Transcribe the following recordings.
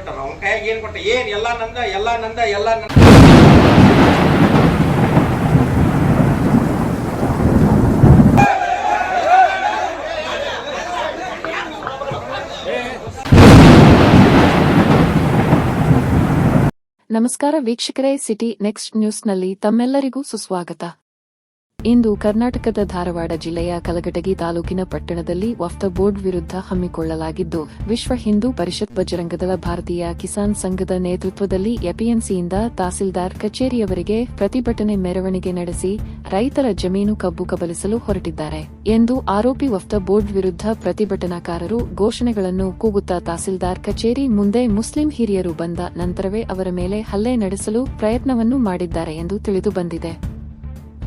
ಆಗ್ಬಿಟ್ಟಾನ ಅವ್ನ ಕೈಯಾಗ ಏನ್ ಕೊಟ್ಟ? ಏನ್? ಎಲ್ಲ ನಂದ ಎಲ್ಲ ನಂದ ಎಲ್ಲ ನಂದ. ನಮಸ್ಕಾರ ವೀಕ್ಷಕರೇ, ಸಿಟಿ ನೆಕ್ಸ್ಟ್ ನ್ಯೂಸ್ನಲ್ಲಿ ತಮ್ಮೆಲ್ಲರಿಗೂ ಸುಸ್ವಾಗತ. ಇಂದು ಕರ್ನಾಟಕದ ಧಾರವಾಡ ಜಿಲ್ಲೆಯ ಕಲಘಟಗಿ ತಾಲೂಕಿನ ಪಟ್ಟಣದಲ್ಲಿ ವಫ್ತ ಬೋರ್ಡ್ ವಿರುದ್ಧ ಹಮ್ಮಿಕೊಳ್ಳಲಾಗಿದ್ದು, ವಿಶ್ವ ಹಿಂದೂ ಪರಿಷತ್ ಬಜರಂಗದಳ ಭಾರತೀಯ ಕಿಸಾನ್ ಸಂಘದ ನೇತೃತ್ವದಲ್ಲಿ ಎಪಿಎಂಸಿಯಿಂದ ತಹಸೀಲ್ದಾರ್ ಕಚೇರಿಯವರಿಗೆ ಪ್ರತಿಭಟನೆ ಮೆರವಣಿಗೆ ನಡೆಸಿ ರೈತರ ಜಮೀನು ಕಬ್ಬು ಕಬಲಿಸಲು ಹೊರಟಿದ್ದಾರೆ ಎಂದು ಆರೋಪಿ ವಫ್ತ ಬೋರ್ಡ್ ವಿರುದ್ಧ ಪ್ರತಿಭಟನಾಕಾರರು ಘೋಷಣೆಗಳನ್ನು ಕೂಗುತ್ತಾ ತಹಸೀಲ್ದಾರ್ ಕಚೇರಿ ಮುಂದೆ ಮುಸ್ಲಿಂ ಹಿರಿಯರು ಬಂದ ನಂತರವೇ ಅವರ ಮೇಲೆ ಹಲ್ಲೆ ನಡೆಸಲು ಪ್ರಯತ್ನವನ್ನು ಮಾಡಿದ್ದಾರೆ ಎಂದು ತಿಳಿದು ಬಂದಿದೆ.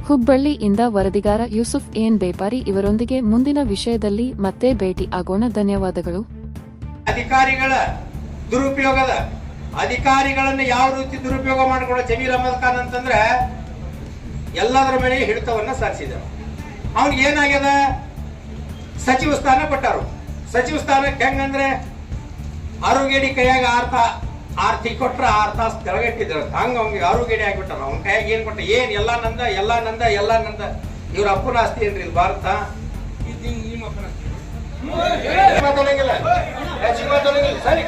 ಹುಬ್ಬಳ್ಳಿಯಿಂದ ವರದಿಗಾರ ಯೂಸುಫ್ ಎನ್ ಬೇಪಾರಿ ಇವರೊಂದಿಗೆ ಮುಂದಿನ ವಿಷಯದಲ್ಲಿ ಮತ್ತೆ ಭೇಟಿ ಆಗೋಣ. ಧನ್ಯವಾದಗಳು. ಅಧಿಕಾರಿಗಳ ದುರುಪಯೋಗದ, ಅಧಿಕಾರಿಗಳನ್ನು ಯಾವ ರೀತಿ ದುರುಪಯೋಗ ಮಾಡ್ಕೊಳ್ಳೋ ಜಮೀರ್ ಅಹಮದ್ ಖಾನ್ ಅಂತಂದ್ರೆ ಎಲ್ಲದರ ಮೇಲೆ ಹಿಡಿತವನ್ನ ಸಾಧಿಸಿದರು ಅವನಿಗೆ ಏನಾಗ್ಯದ? ಸಚಿವ ಸ್ಥಾನ ಕೊಟ್ಟರು. ಸಚಿವ ಸ್ಥಾನಕ್ಕೆ ಹೆಂಗಂದ್ರೆ ಆರೋಗ್ಯಡಿ ಕೈಯಾಗ ಆರ್ತ ಆರು ತಿ ಕೊಟ್ರೆ ಆರು ತಾಸು ತೆಳಗಟ್ಟಿದ್ರು ಹಂಗೆ ಅವ್ನಿಗೆ ಯಾರು ಗಿಡ ಆಗಿಬಿಟ್ಟಾರ ಅವ್ನ ಕೈಯಾಗ ಏನು ಕೊಟ್ಟ ಏನು ಎಲ್ಲ ನಂದ ಎಲ್ಲ ನಂದ ಎಲ್ಲ ನಂದ ಇವ್ರ ಅಪ್ಪನ ಆಸ್ತಿ ಏನ್ರಿ ಇದು ಭಾರತ ಸರಿ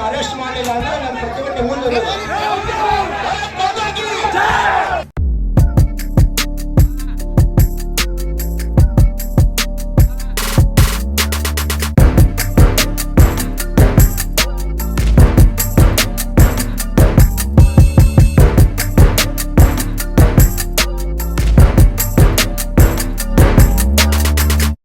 ಅರೆಸ್ಟ್ ಮಾಡಲಿಲ್ಲ ಅಂದ್ರೆ ನಾನು ಪ್ರತಿಭಟನೆ ಮುಂದುವರೆದ